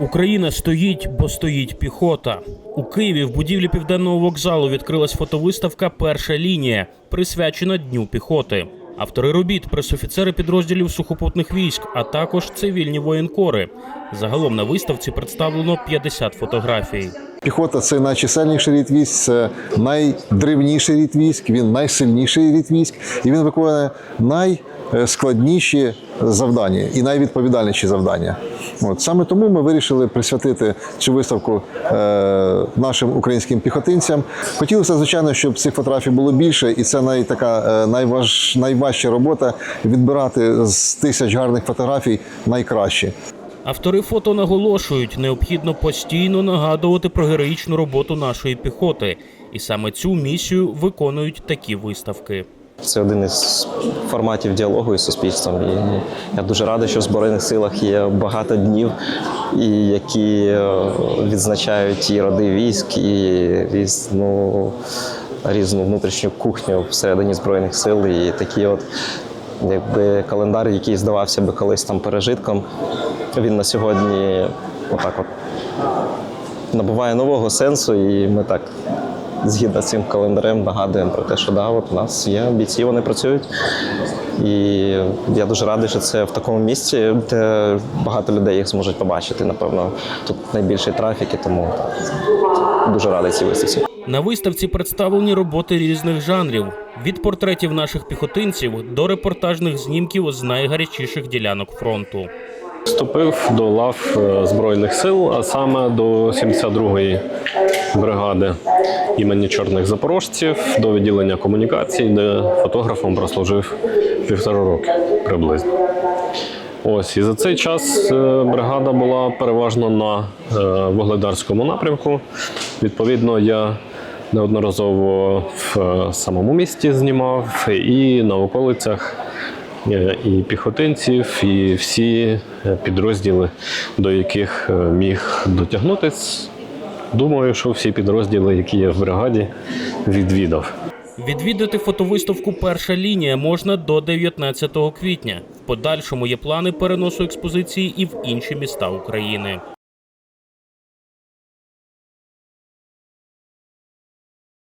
Україна стоїть, бо стоїть піхота. У Києві в будівлі південного вокзалу відкрилась фотовиставка Перша лінія, присвячена Дню піхоти. Автори робіт пресофіцери підрозділів сухопутних військ, а також цивільні воєнкори. Загалом на виставці представлено 50 фотографій. Піхота це найчисельніший рід військ, це найдревніший рід військ, він найсильніший рід військ, і він виконує найскладніші завдання і найвідповідальніші завдання. От саме тому ми вирішили присвятити цю виставку е, нашим українським піхотинцям. Хотілося, звичайно, щоб цих фотографій було більше, і це най, така е, найваж, найважча робота відбирати з тисяч гарних фотографій найкращі. Автори фото наголошують, необхідно постійно нагадувати про героїчну роботу нашої піхоти, і саме цю місію виконують такі виставки. Це один із форматів діалогу із суспільством. І я дуже радий, що в Збройних силах є багато днів, і які е, відзначають і роди військ, і різну, різну внутрішню кухню всередині Збройних сил. І такі от якби календар, який здавався би колись там пережитком, він на сьогодні отак от набуває нового сенсу, і ми так згідно з цим календарем нагадуємо про те, що да, от у нас є бійці, вони працюють. І я дуже радий, що це в такому місці, де багато людей їх зможуть побачити. Напевно, тут найбільший трафік, і тому дуже радий цій виставці. На виставці представлені роботи різних жанрів від портретів наших піхотинців до репортажних знімків з найгарячіших ділянок фронту. Вступив до лав е, Збройних сил, а саме до 72-ї бригади імені чорних запорожців до відділення комунікацій, де фотографом прослужив півтора роки приблизно. Ось і за цей час е, бригада була переважно на е, вугледарському напрямку. Відповідно, я неодноразово в самому місті знімав і на околицях. Е, і піхотинців, і всі е, підрозділи, до яких е, міг дотягнутись. Думаю, що всі підрозділи, які є в бригаді, відвідав. Відвідати фотовиставку Перша лінія можна до 19 квітня. В подальшому є плани переносу експозиції і в інші міста України.